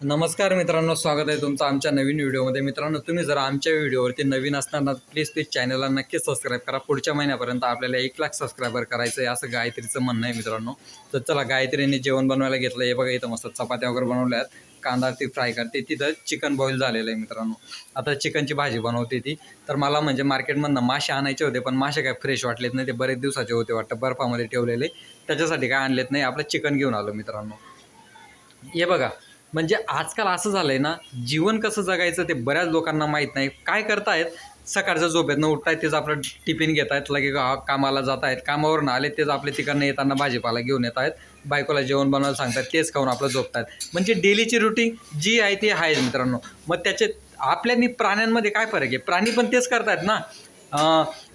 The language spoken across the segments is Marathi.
नमस्कार मित्रांनो स्वागत आहे तुमचं आमच्या नवीन व्हिडिओमध्ये. मित्रांनो तुम्ही जर आमच्या व्हिडिओवरती नवीन असताना प्लीज प्लीज चॅनलला नक्कीच सबस्क्राईब करा. पुढच्या महिन्यापर्यंत आपल्याला एक लाख सबस्क्रायबर करायचं आहे असं गायत्रीचं म्हणणं आहे मित्रांनो. तर चला गायत्रीने जेवण बनवायला घेतलं. हे बघा इथं मस्त चपात्या वगैरे बनवल्या आहेत. कांदा ती फ्राय करते. तिथं चिकन बॉईल झालेलं आहे मित्रांनो. आता चिकनची भाजी बनवते ती. तर मला म्हणजे मार्केटमधनं मासे आणायचे होते पण मासे काय फ्रेश वाटलेत नाही. ते बरेच दिवसाचे होते वाटतं बर्फामध्ये ठेवलेले. त्याच्यासाठी काय आणलेत नाही आपलं चिकन घेऊन आलो मित्रांनो. हे बघा म्हणजे आजकाल असं झालं आहे ना जीवन कसं जगायचं ते बऱ्याच लोकांना माहीत नाही. काय करतायत? सकाळच्या झोपेतनं उठतायत तेच आपलं टिफिन घेत आहेत लगे कामाला जात आहेत कामावरून आले तेच आपले तिकडनं येताना भाजीपाला घेऊन येत आहेत बायकोला जेवण बनवायला सांगतात तेच खाऊन आपलं झोपतात म्हणजे डेलीची रुटीन जी आहे ती आहे मित्रांनो. मग त्याचे आपल्यानी प्राण्यांमध्ये काय फरक आहे? प्राणी पण तेच करतायत ना.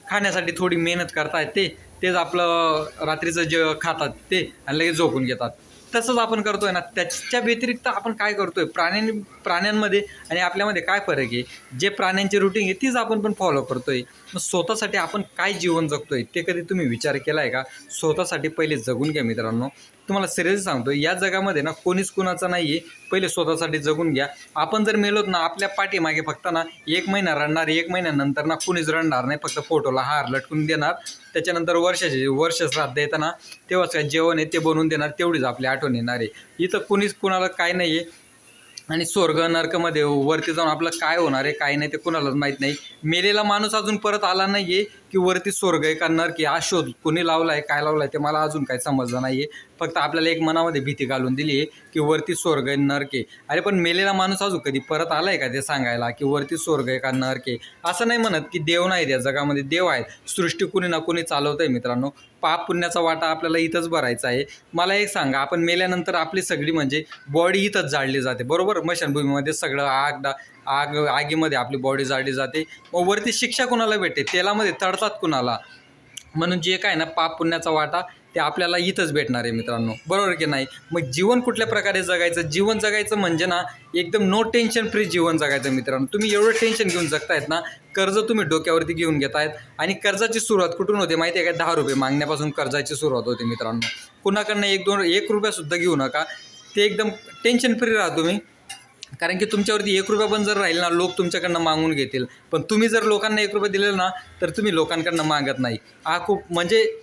खाण्यासाठी थोडी मेहनत करतायत ते तेच आपलं रात्रीचं जे खातात ते आणि लगेच झोपून घेतात. तसंच आपण करतोय ना त्याच्या व्यतिरिक्त आपण काय करतोय? प्राण्यांनी प्राण्यांमध्ये आणि आपल्यामध्ये काय फरक आहे? जे प्राण्यांची रुटीन आहे तीच आपण पण फॉलो करतोय. मग स्वतःसाठी आपण काय जीवन जगतोय? ते कधी तुम्ही विचार केला आहे का? स्वतःसाठी पहिले जगून घ्या मित्रांनो. तुम्हाला सिरियस सांगतो या जगामध्ये ना कोणीच कुणाचा नाही आहे पहिले स्वतःसाठी जगून घ्या. आपण जर मेलोत ना आपल्या पाठीमागे फक्त ना एक महिना रडणार एक महिन्यानंतर ना कुणीच रडणार नाही. फक्त फोटोला हार लटकून देणार. त्याच्यानंतर वर्षाचे वर्ष श्राद्ध येताना तेव्हाच काय जेवण आहे ते बनवून देणार तेवढीच आपली आठवण येणार आहे. इथं कुणीच कुणाला काय नाही आहे आणि स्वर्ग नरकमध्ये वरती जाऊन आपलं काय होणार आहे काय नाही ते कुणालाच माहीत नाही. मेलेला माणूस अजून परत आला नाही आहे की वरती स्वर्ग आहे का नरक आहे हा शोध कोणी लावला आहे काय लावलाय आहे ते मला अजून काही समजलं नाही आहे फक्त आपल्याला एक मनामध्ये भीती घालून दिली आहे की वरती स्वर्ग आहे नरके अरे पण मेलेला माणूस अजून कधी परत आला आहे का ते सांगायला की वरती स्वर्ग आहे का? नरके असं नाही म्हणत की देव नाही त्या जगामध्ये देव आहेत. सृष्टी कुणी ना कुणी चालवतं आहे मित्रांनो. पाप पुण्याचा वाटा आपल्याला इथंच भरायचा आहे. मला एक सांगा आपण मेल्यानंतर आपली सगळी म्हणजे बॉडी इथंच जाळली जाते बरोबर? मशानभूमीमध्ये सगळं आग डा आग आगीमध्ये आपली बॉडी जाळली जाते. मग वरती शिक्षा कुणाला भेटते? तेलामध्ये तडतात कुणाला? म्हणून जे काय ना पाप पुण्याचा वाटा ते आपल्याला इथंच भेटणार आहे मित्रांनो. बरोबर की नाही? मग जीवन कुठल्या प्रकारे जगायचं? जीवन जगायचं म्हणजे ना एकदम नो टेन्शन फ्री जीवन जगायचं मित्रांनो. तुम्ही एवढं टेन्शन घेऊन जगतायत ना कर्ज तुम्ही डोक्यावरती घेऊन घेतायत. आणि कर्जाची सुरुवात कुठून होते माहिती आहे का? दहा रुपये मागण्यापासून कर्जाची सुरुवात होते मित्रांनो. कुणाकडनं एक दोन एक रुपयासुद्धा घेऊ नका. ते एकदम टेन्शन फ्री राहा तुम्ही. कारण की तुमच्यावरती एक रुपया पण जर राहील ना लोक तुमच्याकडनं मागून घेतील. पण तुम्ही जर लोकांना एक रुपये दिलेला ना तर तुम्ही लोकांकडनं मागत नाही. हा खूप म्हणजे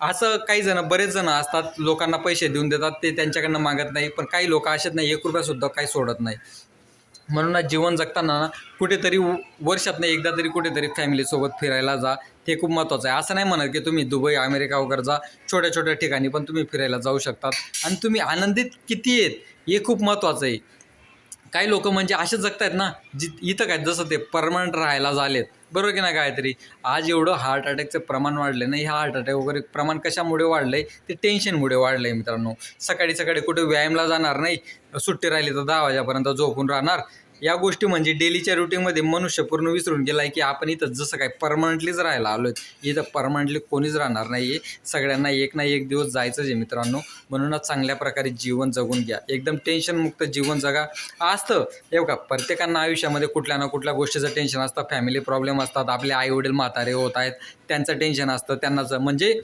असं काही जण बरेच जण असतात लोकांना पैसे देऊन देतात ते त्यांच्याकडनं मागत नाही. पण काही लोक असेच नाही एक रुपयासुद्धा काही सोडत नाही. म्हणून ना जीवन जगताना ना कुठेतरी व- नाही एकदा तरी कुठेतरी फॅमिलीसोबत फिरायला जा. ते खूप महत्त्वाचं आहे. असं नाही म्हणत की तुम्ही दुबई अमेरिका वगैरे जा. छोट्या छोट्या ठिकाणी पण तुम्ही फिरायला जाऊ शकतात. आणि तुम्ही आनंदित किती आहेत हे खूप महत्त्वाचं आहे. काही लोक म्हणजे असे जगतायत ना जि इथं काय जसं ते परमनंट राहायला झालेत. बरोबर की नाही काहीतरी? आज एवढं हार्ट अटॅकचं प्रमाण वाढलं नाही हे हार्ट अटॅक वगैरे प्रमाण कशामुळे वाढलं आहे ते टेन्शनमुळे वाढलं आहे मित्रांनो. सकाळी सकाळी कुठे व्यायामला जाणार नाही सुट्टी राहिली तर दहा वाजेपर्यंत झोपून राहणार. या गोष्टी म्हणजे डेलीच्या रुटीनमध्ये मनुष्य पूर्ण विसरून गेला आहे की आपण इथं जसं काय परमनंटलीच राहायला आलो आहे इथं परमनंटली कोणीच राहणार नाही आहे सगळ्यांना एक ना एक दिवस जायचंच आहे मित्रांनो. म्हणूनच चांगल्या प्रकारे जीवन जगून घ्या. एकदम टेन्शनमुक्त जीवन जगा. असतं. हे बघा प्रत्येकांना आयुष्यामध्ये कुठल्या ना कुठल्या गोष्टीचं टेन्शन असतं. फॅमिली प्रॉब्लेम असतात. आपले आईवडील म्हातारे होत आहेत. त्यांचं टेन्शन असतं. त्यांनाच म्हणजे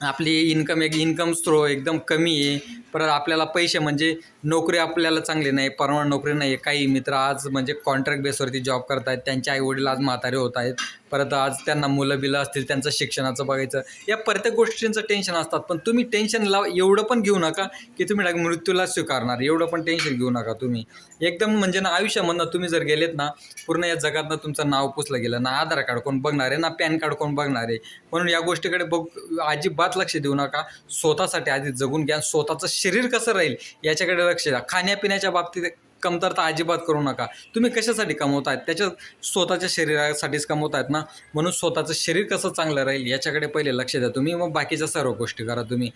आपली इन्कम एक इन्कम स्त्रो एकदम कमी आहे. परत आपल्याला पैसे म्हणजे नोकरी आपल्याला चांगली नाही परमनंट नोकरी नाही आहे काही मित्र आज म्हणजे कॉन्ट्रॅक्ट बेसवरती जॉब करत आहेत त्यांचे आईवडील आज म्हातारे होत आहेत. परत आज त्यांना मुलं बिलं असतील त्यांचं शिक्षणाचं बघायचं या प्रत्येक गोष्टींचं टेन्शन असतात. पण तुम्ही टेन्शन लाव एवढं पण घेऊ नका की तुम्ही डायरेक्ट मृत्यूला स्वीकारणार. एवढं पण टेन्शन घेऊ नका तुम्ही. एकदम म्हणजे ना आयुष्यामधनं तुम्ही जर गेलेत ना पूर्ण या जगातनं तुमचं नाव पुसलं गेलं ना आधार कार्ड कोण बघणार आहे ना पॅन कार्ड कोण बघणार आहे. म्हणून या गोष्टीकडे बघ अजिबात लक्ष देऊ नका. स्वतःसाठी आधी जगून घ्या स्वतःचं शरीर कसं राहील याच्याकडे लक्ष द्या. खाण्यापिण्याच्या बाबतीत कमतरता अजिबात करू नका. तुम्ही कशासाठी कमवतायत त्याच्या स्वतःच्या शरीरासाठीच कमवतायत ना? म्हणून स्वतःचं शरीर कसं चांगलं राहील याच्याकडे पहिले लक्ष द्या तुम्ही. मग बाकीच्या सर्व गोष्टी करा तुम्ही.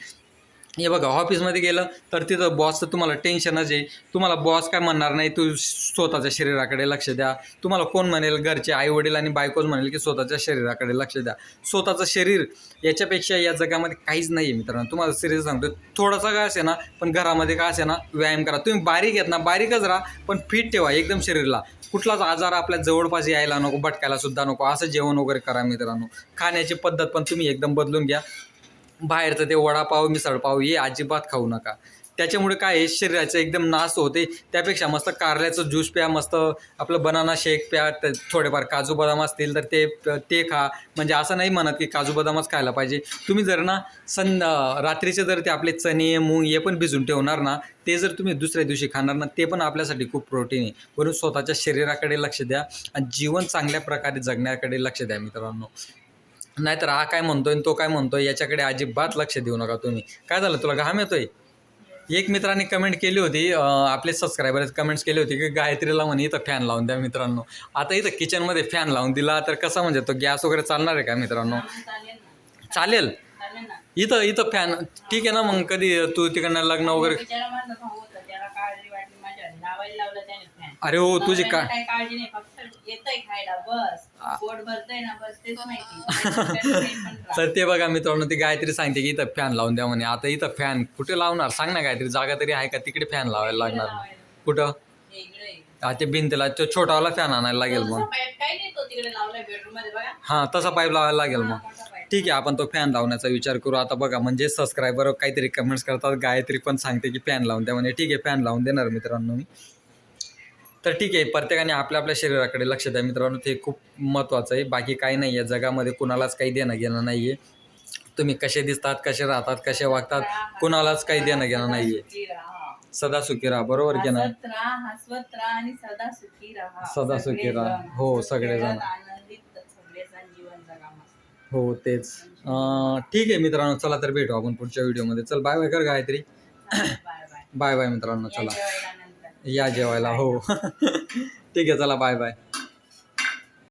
हे बघा ऑफिसमध्ये गेलं तर तिथं बॉसचं तुम्हाला टेन्शनच आहे तुम्हाला बॉस काय म्हणणार नाही तू स्वतःच्या शरीराकडे लक्ष द्या. तुम्हाला कोण म्हणेल घरचे आई वडील आणि बायकोच म्हणेल की स्वतःच्या शरीराकडे लक्ष द्या. स्वतःचं शरीर याच्यापेक्षा या जगामध्ये काहीच नाही आहे मित्रांनो. तुम्हाला सिरियस सांगतो थोडासा काय असे ना पण घरामध्ये काय असे ना व्यायाम करा. तुम्ही बारीक आहेत ना बारीकच राहा पण फिट ठेवा एकदम शरीरला. कुठलाच आजार आपल्या जवळपास यायला नको भटकायला सुद्धा नको. असं जेवण वगैरे करा मित्रांनो. खाण्याची पद्धत पण तुम्ही एकदम बदलून घ्या. बाहेरचं ते वडापाव मिसळपाव हे अजिबात खाऊ नका. त्याच्यामुळे काय आहे शरीराचं एकदम नाश होते. त्यापेक्षा मस्त कारल्याचं ज्यूस प्या मस्त आपलं बनाना शेक प्या थोडेफार काजू बदाम असतील तर ते ते खा. म्हणजे असं नाही म्हणत की काजू बदामच खायला पाहिजे. तुम्ही जर ना सं रात्रीचे जर ते आपले चणे मूग हे पण भिजून ठेवणार ना ते जर तुम्ही दुसऱ्या दिवशी खाणार ना ते पण आपल्यासाठी खूप प्रोटीन आहे. म्हणून स्वतःच्या शरीराकडे लक्ष द्या आणि जीवन चांगल्या प्रकारे जगण्याकडे लक्ष द्या मित्रांनो. नाहीतर हा काय म्हणतोय आणि तो काय म्हणतोय याच्याकडे अजिबात लक्ष देऊ नका तुम्ही. काय झालं तुला? घाम येतोय? एक मित्राने कमेंट केली होती आपले सबस्क्रायबर कमेंट्स केली होती की गायत्रीला म्हणे इथं फॅन लावून द्या मित्रांनो. आता इथं किचनमध्ये फॅन लावून दिला तर कसं म्हणजे तो गॅस वगैरे चालणार आहे का मित्रांनो? चालेल. इथं इथं फॅन ठीक आहे ना मग कधी तू तिकडनं लग्न वगैरे लावायला लावलं त्याने फॅन अरे हो तुझी का काही काळजी नाही फक्त येतंय खायला बस. पोट भरतंय ना बस तेच माहिती. तर ते बघा मित्रांनो ती गायत्री सांगते की इथं फॅन लावून द्या म्हणे. आता इथं फॅन कुठे लावणार? सांग ना गायत्री जागा तरी आहे का? तिकडे फॅन लावायला लागणार. कुठं? हा ते भिंतीला तो छोटावाला फॅन आणायला लागेल मग. काय नाही तो तिकडे लावलाय बेडरूममध्ये बघा. हां तसा पाईप लावायला लागेल मग. ठीक आहे आपण तो फॅन लावण्याचा विचार करू. आता बघा म्हणजे सबस्क्रायबर काहीतरी कमेंट्स करतात गायत्री पण सांगते की फॅन लावून द्या म्हणे. ठीक आहे फॅन लावून देणार मित्रांनो मी. तर ठीक आहे प्रत्येकाने आपल्या आपल्या शरीराकडे लक्ष द्या मित्रांनो. ते खूप महत्त्वाचं आहे. बाकी काही नाही आहे. जगामध्ये कुणालाच काही देणं घेणं नाही आहे. तुम्ही कसे दिसतात कसे राहतात कसे वागतात कुणालाच काही देणं घेणं नाही आहे. सदा सुखी राहा. बरोबर की नाही? सदा सुखी राहा. सदा सुखी राहा. सगळेजण. हो, सगळेजण. हो तेच. ठीक आहे मित्रांनो चला तर भेटू आपण पुढच्या व्हिडिओमध्ये. चल बाय बाय कर गायत्री. बाय बाय मित्रांनो चला. या जेवायला हो. ठीक आहे चला बाय बाय